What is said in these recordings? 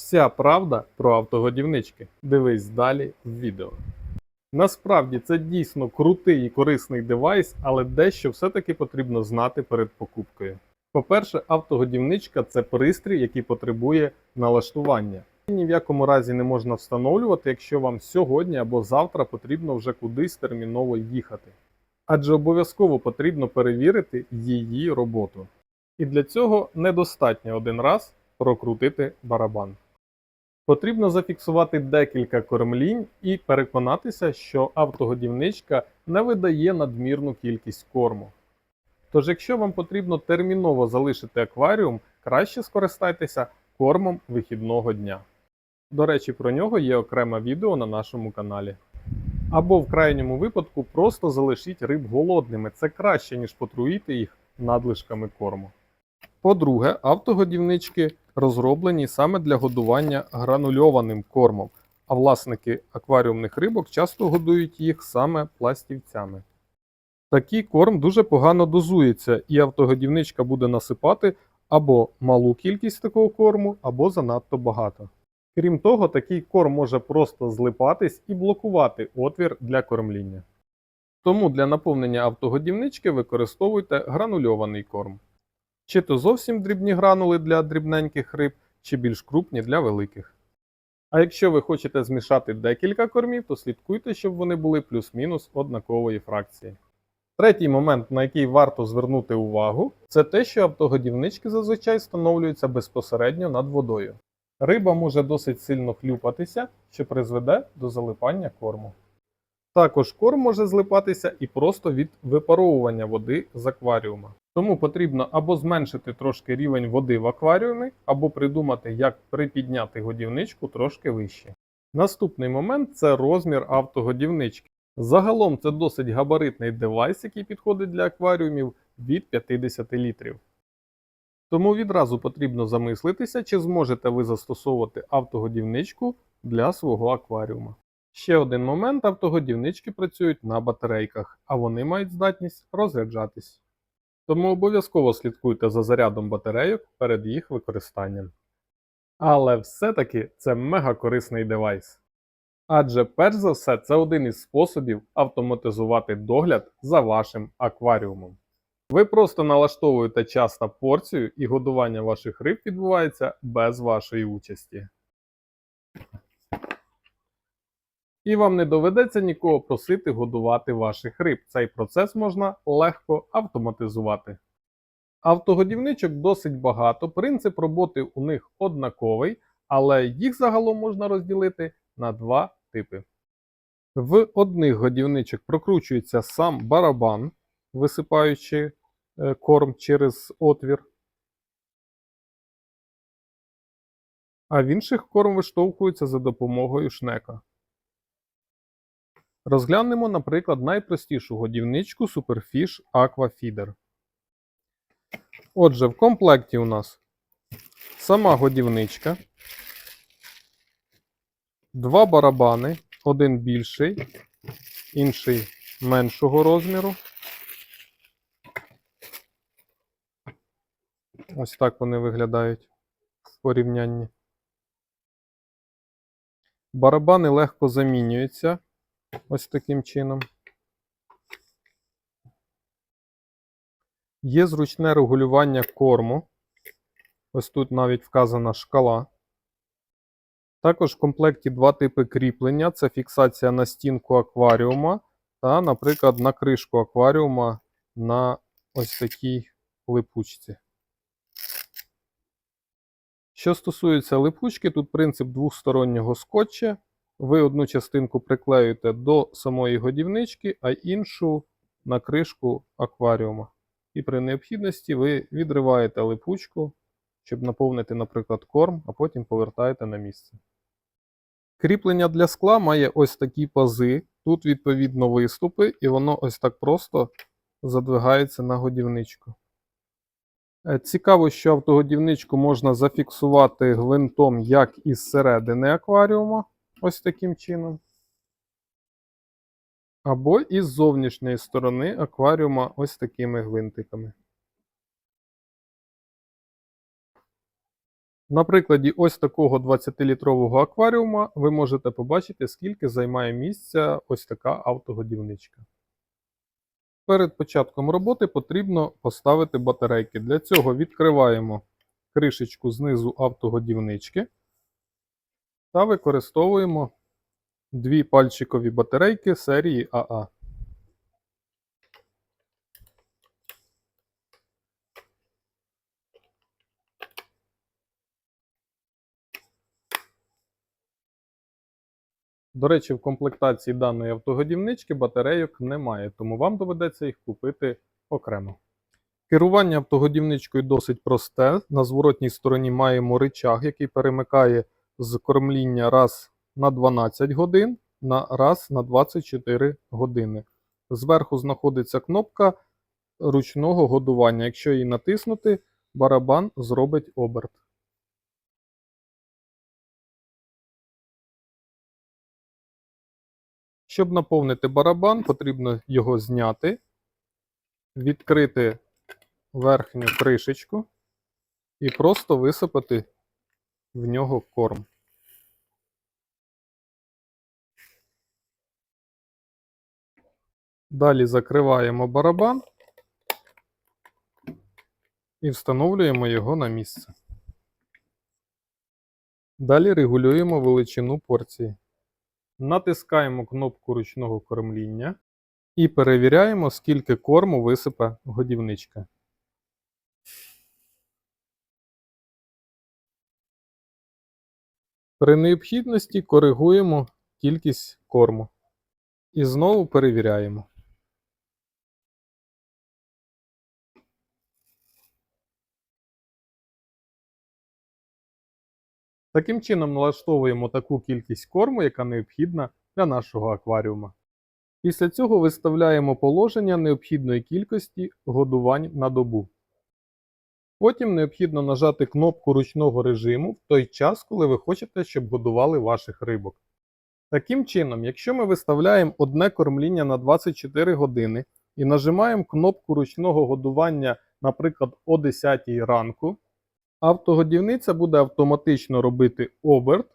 Вся правда про автогодівнички. Дивись далі в відео. Насправді це дійсно крутий і корисний девайс, але дещо все-таки потрібно знати перед покупкою. По-перше, автогодівничка це пристрій, який потребує налаштування. Ні в якому разі не можна встановлювати, якщо вам сьогодні або завтра потрібно вже кудись терміново їхати. Адже обов'язково потрібно перевірити її роботу. І для цього недостатньо один раз прокрутити барабан. Потрібно зафіксувати декілька кормлінь і переконатися, що автогодівничка не видає надмірну кількість корму. Тож, якщо вам потрібно терміново залишити акваріум, краще скористайтеся кормом вихідного дня. До речі, про нього є окреме відео на нашому каналі. Або в крайньому випадку просто залишіть риб голодними. Це краще, ніж потруїти їх надлишками корму. По-друге, автогодівнички розроблені саме для годування гранульованим кормом, а власники акваріумних рибок часто годують їх саме пластівцями. Такий корм дуже погано дозується, і автогодівничка буде насипати або малу кількість такого корму, або занадто багато. Крім того, такий корм може просто злипатись і блокувати отвір для кормління. Тому для наповнення автогодівнички використовуйте гранульований корм. Чи то зовсім дрібні гранули для дрібненьких риб, чи більш крупні для великих. А якщо ви хочете змішати декілька кормів, то слідкуйте, щоб вони були плюс-мінус однакової фракції. Третій момент, на який варто звернути увагу, це те, що автогодівнички зазвичай встановлюються безпосередньо над водою. Риба може досить сильно хлюпатися, що призведе до залипання корму. Також корм може злипатися і просто від випаровування води з акваріума. Тому потрібно або зменшити трошки рівень води в акваріумі, або придумати, як припідняти годівничку трошки вище. Наступний момент це розмір автогодівнички. Загалом це досить габаритний девайс, який підходить для акваріумів від 50 літрів. Тому відразу потрібно замислитися, чи зможете ви застосовувати автогодівничку для свого акваріума. Ще один момент: автогодівнички працюють на батарейках, а вони мають здатність розряджатись. Тому обов'язково слідкуйте за зарядом батарейок перед їх використанням. Але все-таки це мега корисний девайс. Адже перш за все це один із способів автоматизувати догляд за вашим акваріумом. Ви просто налаштовуєте час та порцію, і годування ваших риб відбувається без вашої участі. І вам не доведеться нікого просити годувати ваших риб. Цей процес можна легко автоматизувати. Автогодівничок досить багато, принцип роботи у них однаковий, але їх загалом можна розділити на два типи. В одних годівничок прокручується сам барабан, висипаючи е, корм через отвір. А в інших корм виштовхується за допомогою шнека. Розглянемо, наприклад, найпростішу годівничку Superfish Aqua Feeder. Отже, в комплекті у нас сама годівничка, два барабани, один більший, інший меншого розміру. Ось так вони виглядають в порівнянні. Барабани легко замінюються ось таким чином. Є зручне регулювання корму. Ось тут навіть вказана шкала. Також в комплекті два типи кріплення: це фіксація на стінку акваріума та, наприклад, на кришку акваріума на ось такій липучці. Що стосується липучки, тут принцип двостороннього скотча. Ви одну частинку приклеюєте до самої годівнички, а іншу на кришку акваріума. І при необхідності ви відриваєте липучку, щоб наповнити, наприклад, корм, а потім повертаєте на місце. Кріплення для скла має ось такі пази. Тут, відповідно, виступи, і воно ось так просто задвигається на годівничку. Е, Цікаво, що автогодівничку можна зафіксувати гвинтом як із середини акваріума, ось таким чином. Або із зовнішньої сторони акваріума ось такими гвинтиками. На прикладі ось такого 20-літрового акваріума ви можете побачити, скільки займає місця ось така автогодівничка. Перед початком роботи потрібно поставити батарейки. Для цього відкриваємо кришечку знизу автогодівнички та використовуємо дві пальчикові батарейки серії АА. До речі, в комплектації даної автогодівнички батарейок немає, тому вам доведеться їх купити окремо. Керування автогодівничкою досить просте. На зворотній стороні маємо рычаг, який перемикає з кормління раз на 12 годин на раз на 24 години. Зверху знаходиться кнопка ручного годування. Якщо її натиснути, барабан зробить оберт. Щоб наповнити барабан, потрібно його зняти, відкрити верхню кришечку і просто висипати в нього корм. Далі закриваємо барабан і встановлюємо його на місце. Далі регулюємо величину порції. Натискаємо кнопку ручного кормління і перевіряємо, скільки корму висипе годівничка. При необхідності коригуємо кількість корму. І знову перевіряємо. Таким чином налаштовуємо таку кількість корму, яка необхідна для нашого акваріума. Після цього виставляємо положення необхідної кількості годувань на добу. Потім необхідно нажати кнопку ручного режиму в той час, коли ви хочете, щоб годували ваших рибок. Таким чином, якщо ми виставляємо одне кормління на 24 години і нажимаємо кнопку ручного годування, наприклад, о 10 ранку, автогодівниця буде автоматично робити оберт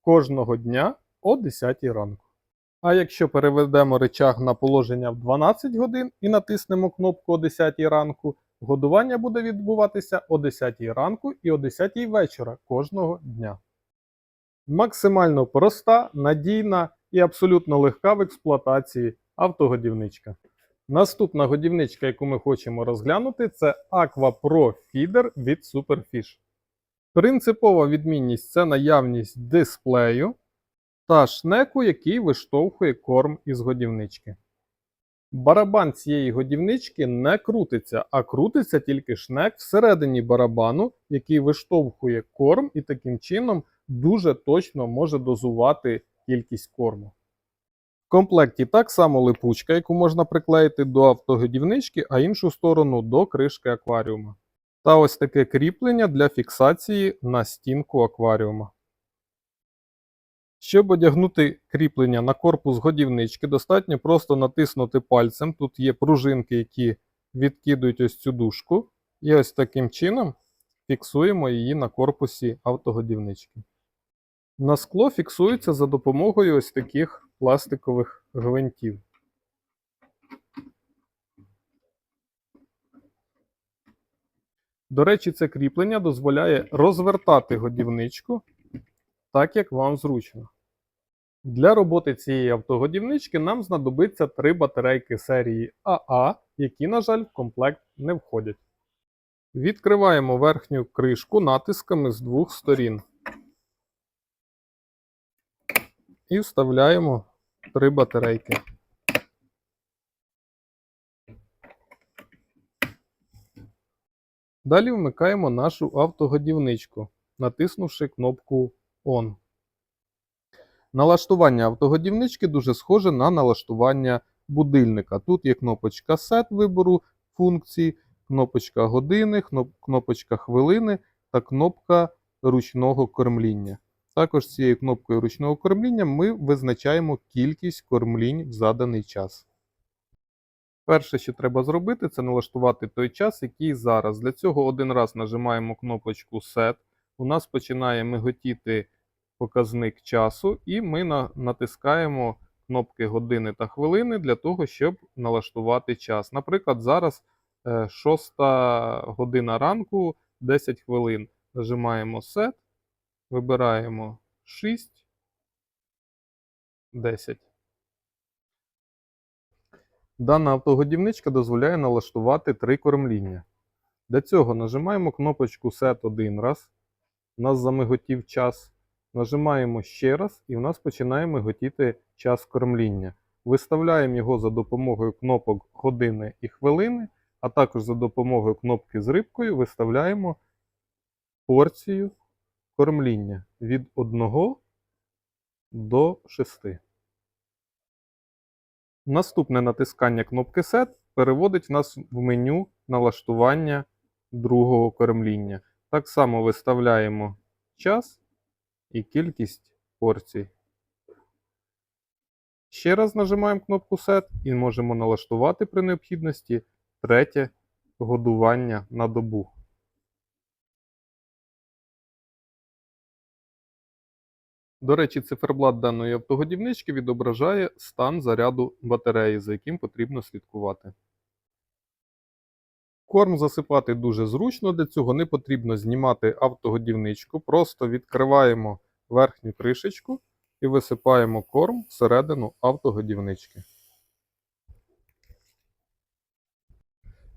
кожного дня о 10 ранку. А якщо переведемо речаг на положення в 12 годин і натиснемо кнопку о 10 ранку, годування буде відбуватися о 10 ранку і о 10 вечора кожного дня. Максимально проста, надійна і абсолютно легка в експлуатації автогодівничка. Наступна годівничка, яку ми хочемо розглянути, це Aqua Pro Feeder від Superfish. Принципова відмінність це наявність дисплею та шнеку, який виштовхує корм із годівнички. Барабан цієї годівнички не крутиться, а крутиться тільки шнек всередині барабану, який виштовхує корм і таким чином дуже точно може дозувати кількість корму. Комплекті так само липучка, яку можна приклеїти до автогодівнички, а іншу сторону до кришки акваріума. Та ось таке кріплення для фіксації на стінку акваріума. Щоб одягнути кріплення на корпус годівнички, достатньо просто натиснути пальцем. Тут є пружинки, які відкидують ось цю дужку. І ось таким чином фіксуємо її на корпусі автогодівнички. На скло фіксується за допомогою ось таких пластикових гвинтів. До речі, це кріплення дозволяє розвертати годівничку так, як вам зручно. Для роботи цієї автогодівнички нам знадобиться три батарейки серії АА, які, на жаль, в комплект не входять. Відкриваємо верхню кришку натисками з двох сторін. І вставляємо три батарейки. Далі вмикаємо нашу автогодівничку, натиснувши кнопку ON. Налаштування автогодівнички дуже схоже на налаштування будильника. Тут є кнопочка Set вибору функції, кнопочка години, кнопочка хвилини та кнопка ручного кормління. Також цією кнопкою ручного кормління ми визначаємо кількість кормлінь в заданий час. Перше, що треба зробити, це налаштувати той час, який зараз. Для цього один раз нажимаємо кнопочку Set, у нас починає миготіти показник часу, і ми натискаємо кнопки години та хвилини для того, щоб налаштувати час. Наприклад, зараз 6 година ранку, 10 хвилин. Нажимаємо Set, вибираємо 6, 10. Дана автогодівничка дозволяє налаштувати три кормління. Для цього нажимаємо кнопочку Set один раз. У нас замиготів час. Нажимаємо ще раз, і у нас починає миготіти час кормління. Виставляємо його за допомогою кнопок години і хвилини, а також за допомогою кнопки з рибкою виставляємо порцію кормління від 1 до 6. Наступне натискання кнопки Set переводить нас в меню налаштування другого кормління. Так само виставляємо час і кількість порцій. Ще раз нажимаємо кнопку Set і можемо налаштувати при необхідності третє годування на добу. До речі, циферблат даної автогодівнички відображає стан заряду батареї, за яким потрібно слідкувати. Корм засипати дуже зручно, для цього не потрібно знімати автогодівничку. Просто відкриваємо верхню кришечку і висипаємо корм всередину автогодівнички.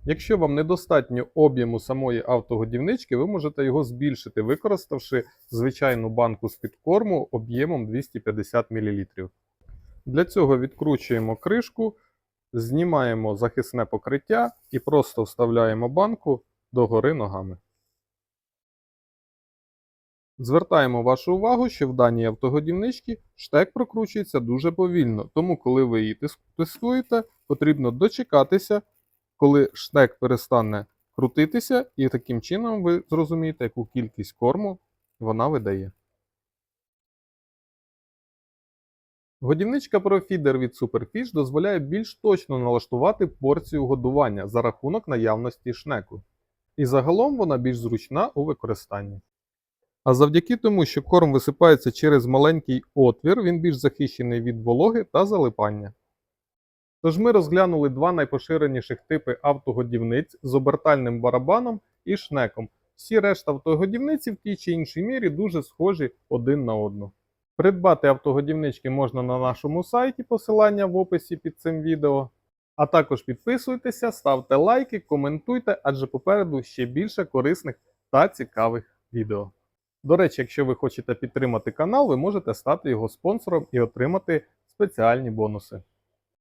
Якщо вам недостатньо об'єму самої автогодівнички, ви можете його збільшити, використавши звичайну банку з-під корму об'ємом 250 мл. Для цього відкручуємо кришку, знімаємо захисне покриття і просто вставляємо банку догори ногами. Звертаємо вашу увагу, що в даній автогодівничці штек прокручується дуже повільно, тому коли ви її тес- тестуєте, потрібно дочекатися, коли штек перестане крутитися, і таким чином ви зрозумієте, яку кількість корму вона видає. Годівничка ProFeeder від Superfish дозволяє більш точно налаштувати порцію годування за рахунок наявності шнеку. І загалом вона більш зручна у використанні. А завдяки тому, що корм висипається через маленький отвір, він більш захищений від вологи та залипання. Тож ми розглянули два найпоширеніших типи автогодівниць з обертальним барабаном і шнеком. Всі решта автогодівниці в тій чи іншій мірі дуже схожі один на одну. Придбати автогодівнички можна на нашому сайті, посилання в описі під цим відео. А також підписуйтеся, ставте лайки, коментуйте, адже попереду ще більше корисних та цікавих відео. До речі, якщо ви хочете підтримати канал, ви можете стати його спонсором і отримати спеціальні бонуси.